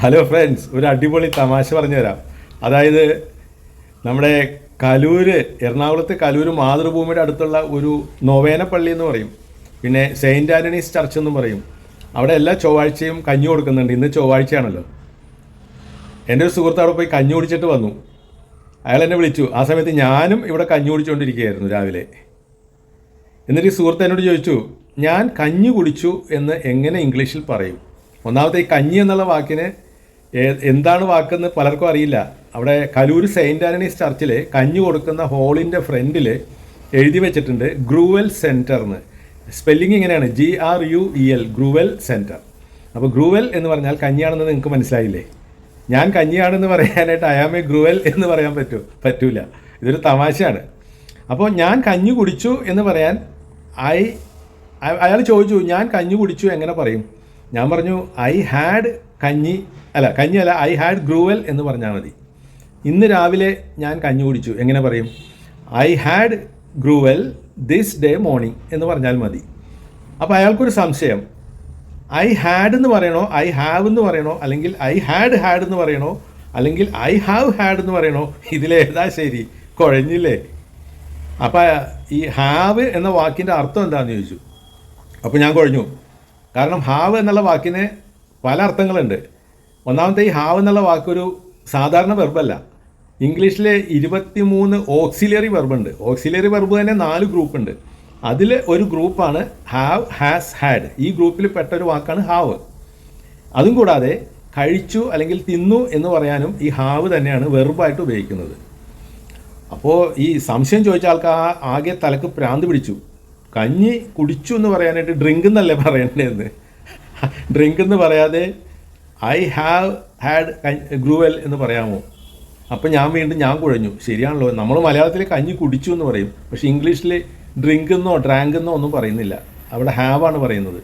Hello friends ഒരു അടിപൊളി തമാശ പറഞ്ഞു തരാം അതായത് നമ്മുടെ കലൂര് എറണാകുളത്ത് കലൂര് മാതൃഭൂമിയുടെ അടുത്തുള്ള ഒരു നൊവേന പള്ളി എന്ന് പറയും. പിന്നെ സെയിന്റ് ആന്റണീസ് ചർച്ച് എന്ന് പറയും. അവിടെ എല്ലാ ചൊവ്വാഴ്ചയും കഞ്ഞി കൊടുക്കുന്നുണ്ട്. ഇന്ന് ചൊവ്വാഴ്ചയാണല്ലോ. എന്റെ ഒരു സുഹൃത്ത് അവിടെ പോയി കഞ്ഞി കുടിച്ചിട്ട് വന്നു. അയാൾ എന്നെ വിളിച്ചു. ആ സമയത്ത് ഞാനും ഇവിടെ കഞ്ഞി കുടിച്ചുകൊണ്ടിരിക്കുകയായിരുന്നു രാവിലെ. എന്നിട്ട് ഈ സുഹൃത്ത് എന്നോട് ചോദിച്ചു ഞാൻ കഞ്ഞി കുടിച്ചു എന്ന് എങ്ങനെ ഇംഗ്ലീഷിൽ പറയും? ഒന്നാമത്തെ ഈ കഞ്ഞി എന്നുള്ള വാക്കിന് എന്താണ് വാക്കെന്ന് പലർക്കും അറിയില്ല. അവിടെ കലൂർ സെയിന്റ് ആന്റണീസ് ചർച്ചിൽ കഞ്ഞി കൊടുക്കുന്ന ഹോളിന്റെ ഫ്രണ്ടിൽ എഴുതി വെച്ചിട്ടുണ്ട് ഗ്രൂവൽ സെന്റർ സ്പെല്ലിംഗ് ഇങ്ങനെയാണ്. G R U E L gruel centre അപ്പോൾ ഗ്രൂവൽ എന്ന് പറഞ്ഞാൽ കഞ്ഞിയാണെന്ന് നിങ്ങൾക്ക് മനസ്സിലായില്ലേ? ഞാൻ കഞ്ഞിയാണെന്ന് പറയാനായിട്ട് അയാമെ ഗ്രൂവൽ എന്ന് പറയാൻ പറ്റൂ പറ്റൂല. ഇതൊരു തമാശയാണ്. അപ്പോൾ ഞാൻ കഞ്ഞി കുടിച്ചു എന്ന് പറയാൻ ഐ അയാൾ ചോദിച്ചു ഞാൻ കഞ്ഞി കുടിച്ചു എങ്ങനെ പറയും? ഞാൻ പറഞ്ഞു ഐ ഹാഡ് കഞ്ഞി അല്ല കഞ്ഞി അല്ല ഐ ഹാഡ് ഗ്രൂവൽ എന്ന് പറഞ്ഞാൽ മതി. ഇന്ന് രാവിലെ ഞാൻ കഞ്ഞി കുടിച്ചു. എങ്ങനെ പറയും? I had gruel this day morning എന്ന് പറഞ്ഞാൽ മതി. അപ്പോൾ അയാൾക്കൊരു സംശയം. ഐ ഹാഡ് എന്ന് പറയണോ? ഐ ഹാവ് എന്ന് പറയണോ? അല്ലെങ്കിൽ ഐ ഹാഡ് ഹാഡ് എന്ന് പറയണോ? അല്ലെങ്കിൽ ഐ ഹാവ് ഹാഡ് എന്ന് പറയണോ? ഇതിലേതാ ശരി? കുഴഞ്ഞില്ലേ? അപ്പം ഈ ഹാവ് എന്ന വാക്കിന്റെ അർത്ഥം എന്താണെന്ന് ചോദിച്ചു. അപ്പോൾ ഞാൻ കുഴഞ്ഞു. കാരണം ഹാവ് എന്നുള്ള വാക്കിന് പല അർത്ഥങ്ങളുണ്ട്. ഒന്നാമത്തെ ഈ ഹാവ് എന്നുള്ള വാക്കൊരു സാധാരണ വെർബല്ല. ഇംഗ്ലീഷിലെ ഇരുപത്തിമൂന്ന് ഓക്സിലറി വെർബുണ്ട്. ഓക്സിലറി വെർബ് തന്നെ നാല് ഗ്രൂപ്പ് ഉണ്ട് അതിൽ ഒരു ഗ്രൂപ്പാണ് ഹാവ് ഹാസ് ഹാഡ്. ഈ ഗ്രൂപ്പിൽ പെട്ട ഒരു വാക്കാണ് ഹാവ്. അതും കൂടാതെ കഴിച്ചു അല്ലെങ്കിൽ തിന്നു എന്ന് പറയാനും ഈ ഹാവ് തന്നെയാണ് വെർബായിട്ട് ഉപയോഗിക്കുന്നത്. അപ്പോൾ ഈ സംശയം ചോദിച്ച ആൾക്ക് ആകെ തലക്ക് പ്രാന്ത് പിടിച്ചു. കഞ്ഞി കുടിച്ചു എന്ന് പറയാനായിട്ട് ഡ്രിങ്ക് എന്നല്ലേ പറയണ്ടേന്ന്. ഡ്രിങ്ക് എന്ന് പറയാതെ ഐ ഹാവ് ഹാഡ് ഗ്രൂവൽ എന്ന് പറയാമോ? അപ്പം ഞാൻ വീണ്ടും ഞാൻ കുഴഞ്ഞു. ശരിയാണല്ലോ നമ്മൾ മലയാളത്തിൽ കഞ്ഞി കുടിച്ചു എന്ന് പറയും. പക്ഷേ ഇംഗ്ലീഷിൽ ഡ്രിങ്ക് എന്നോ ഡ്രാങ്ക് എന്നോ ഒന്നും പറയുന്നില്ല. അവിടെ ഹാവാണ് പറയുന്നത്.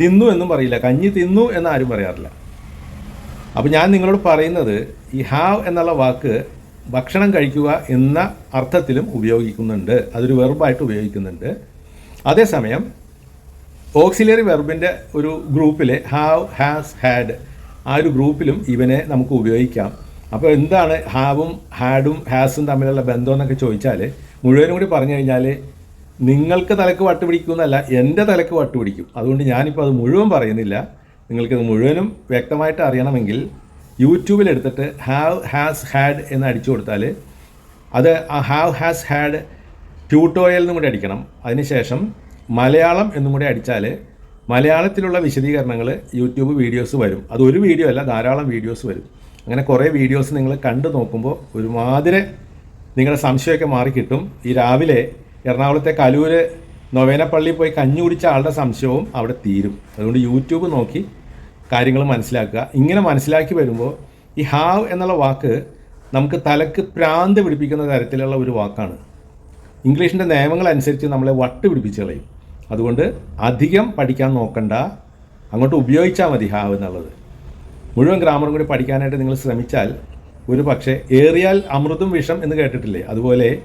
തിന്നു എന്നും പറയില്ല. കഞ്ഞി തിന്നു എന്ന് ആരും പറയാറില്ല. അപ്പോൾ ഞാൻ നിങ്ങളോട് പറയുന്നത് ഈ ഹാവ് എന്നുള്ള വാക്ക് ഭക്ഷണം കഴിക്കുക എന്ന അർത്ഥത്തിലും ഉപയോഗിക്കുന്നുണ്ട്. അതൊരു വെർബായിട്ട് ഉപയോഗിക്കുന്നുണ്ട്. അതേസമയം ഓക്സിലറി വെർബിന്റെ ഒരു ഗ്രൂപ്പിലെ ഹാവ് ഹാസ് ഹാഡ് ആ ഒരു ഗ്രൂപ്പിലും ഇവനെ നമുക്ക് ഉപയോഗിക്കാം. അപ്പോൾ എന്താണ് ഹാവും ഹാഡും ഹാസും തമ്മിലുള്ള ബന്ധം എന്നൊക്കെ ചോദിച്ചാൽ മുഴുവനും കൂടി പറഞ്ഞു കഴിഞ്ഞാൽ നിങ്ങൾക്ക് തലക്ക് വട്ട് പിടിക്കുമെന്നല്ല എന്റെ തലക്ക് വട്ട് പിടിക്കും. അതുകൊണ്ട് ഞാനിപ്പോൾ അത് മുഴുവൻ പറയുന്നില്ല. നിങ്ങൾക്കത് മുഴുവനും വ്യക്തമായിട്ട് അറിയണമെങ്കിൽ യൂട്യൂബിൽ എടുത്തിട്ട് ഹാവ് ഹാസ് ഹാഡ് എന്ന് അടിച്ചു കൊടുത്താൽ അത് ആ ഹാവ് ഹാസ് ഹാഡ് ട്യൂട്ടോറിയൽ എന്നും കൂടി അടിക്കണം. അതിനുശേഷം മലയാളം എന്നും കൂടി അടിച്ചാൽ മലയാളത്തിലുള്ള വിശദീകരണങ്ങൾ യൂട്യൂബ് വീഡിയോസ് വരും. അത് ഒരു വീഡിയോ അല്ല ധാരാളം വീഡിയോസ് വരും. അങ്ങനെ കുറേ വീഡിയോസ് നിങ്ങൾ കണ്ടു നോക്കുമ്പോൾ ഒരുമാതിരി നിങ്ങളുടെ സംശയമൊക്കെ മാറിക്കിട്ടും ഈ രാവിലെ എറണാകുളത്തെ കലൂർ നൊവേനപ്പള്ളി പോയി കഞ്ഞി കുടിച്ച ആളുടെ സംശയവും അവിടെ തീരും. അതുകൊണ്ട് യൂട്യൂബ് നോക്കി കാര്യങ്ങൾ മനസ്സിലാക്കുക. ഇങ്ങനെ മനസ്സിലാക്കി വരുമ്പോൾ ഈ ഹാവ് എന്നുള്ള വാക്ക് നമുക്ക് തലക്ക് പ്രാന്ത് പിടിപ്പിക്കുന്ന തരത്തിലുള്ള ഒരു വാക്കാണ്. ഇംഗ്ലീഷിന്റെ നിയമങ്ങൾ അനുസരിച്ച് നമ്മളെ വട്ട് പിടിപ്പിച്ച് കളയും. അതുകൊണ്ട് അധികം പഠിക്കാൻ നോക്കണ്ട. അങ്ങോട്ട് ഉപയോഗിച്ചാൽ മതി ഹാവ് എന്നുള്ളത്. മുഴുവൻ ഗ്രാമറും കൂടി പഠിക്കാനായിട്ട് നിങ്ങൾ ശ്രമിച്ചാൽ ഒരു പക്ഷേ ഏറിയാൽ അമൃതും വിഷം എന്ന് കേട്ടിട്ടില്ലേ? അതുപോലെ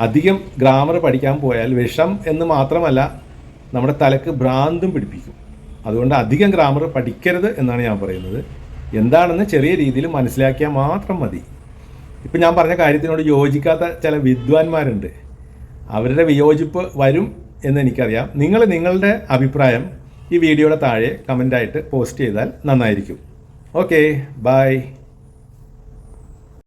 അധികം ഗ്രാമർ പഠിക്കാൻ പോയാൽ വിഷം എന്ന് മാത്രമല്ല നമ്മുടെ തലക്ക് ഭ്രാന്തും പിടിപ്പിക്കും. അതുകൊണ്ട് അധികം ഗ്രാമർ പഠിക്കരുത് എന്നാണ് ഞാൻ പറയുന്നത്. എന്താണെന്ന് ചെറിയ രീതിയിൽ മനസ്സിലാക്കിയാൽ മാത്രം മതി. ഇപ്പം ഞാൻ പറഞ്ഞ കാര്യത്തിനോട് യോജിക്കാത്ത ചില വിദ്വാൻമാരുണ്ട്. അവരുടെ വിയോജിപ്പ് വരും എന്ന് എനിക്കറിയാം. നിങ്ങൾ നിങ്ങളുടെ അഭിപ്രായം ഈ വീഡിയോയുടെ താഴെ കമന്റായിട്ട് പോസ്റ്റ് ചെയ്താൽ നന്നായിരിക്കും. Okay bye